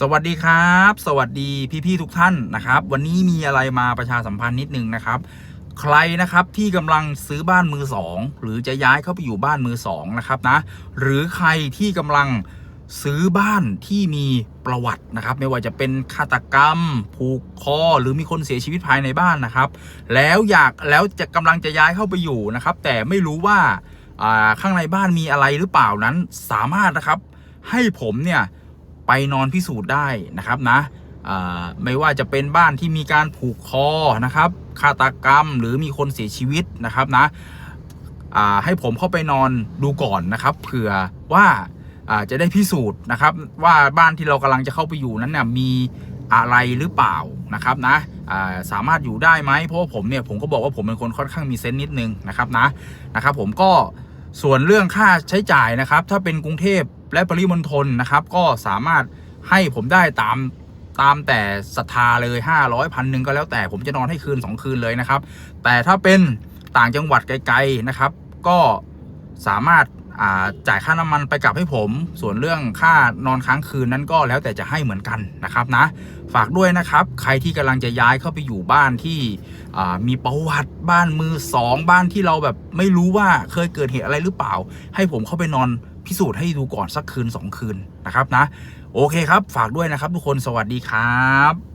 สวัสดีครับ สวัสดีพี่ๆทุกท่านนะครับ วันนี้มีอะไรมาประชาสัมพันธ์นิดนึงนะครับ ใครนะครับที่กำลังซื้อบ้านมือสองหรือจะย้ายเข้าไปอยู่บ้านมือสองนะครับนะหรือใครที่กำลังซื้อบ้านที่มีประวัตินะครับ ไม่ว่าจะเป็นฆาตกรรม ผูกคอ หรือมีคนเสียชีวิตภายในบ้านนะครับ แล้วอยากแล้วจะกำลังจะย้ายเข้าไปอยู่นะครับ แต่ไม่รู้ว่าข้างในบ้านมีอะไรหรือเปล่านั้นสามารถนะครับ ให้ผมเนี่ย นอนพิสูจน์ได้นะครับนะไม่ว่าจะเป็นบ้านที่มีการผูกคอนะครับฆาตกรรมหรือมีคนเสียชีวิตนะครับนะให้ผมเข้าไปนอนดูก่อนนะครับเผื่อว่าจะได้พิสูจน์นะครับว่าบ้านที่เรากำลังจะเข้าไปอยู่นั้นเนี่ยมีอะไรหรือเปล่านะครับนะสามารถอยู่ได้ไหมเพราะว่าผมเนี่ยผมก็บอกว่าผมเป็นคนค่อนข้างมีเซนส์นิดนึงนะครับนะนะครับผมก็ส่วนเรื่องค่าใช้จ่ายนะครับ ถ้าเป็นกรุงเทพ และปริมณฑลนะครับก็สามารถให้ผมได้ตามตามแต่ศรัทธาเลย 500พันหนึ่งก็แล้วแต่ผมจะนอนให้คืน 2 คืนเลยนะครับ แต่ถ้าเป็นต่างจังหวัดไกลๆนะครับ ก็สามารถ จ่ายค่าน้ำมันไปกลับให้ผม ส่วนเรื่องค่านอนค้างคืนนั้นก็แล้วแต่จะให้เหมือนกันนะครับนะ ฝากด้วยนะครับ ใครที่กำลังจะย้ายเข้าไปอยู่บ้านที่มีประวัติบ้านมือสองบ้านที่เราแบบไม่รู้ว่าเคยเกิดเหตุอะไรหรือเปล่า ให้ผมเข้าไปนอนพิสูจน์ให้ดูก่อนสักคืนสองคืนนะครับนะ โอเคครับ ฝากด้วยนะครับทุกคนสวัสดีครับ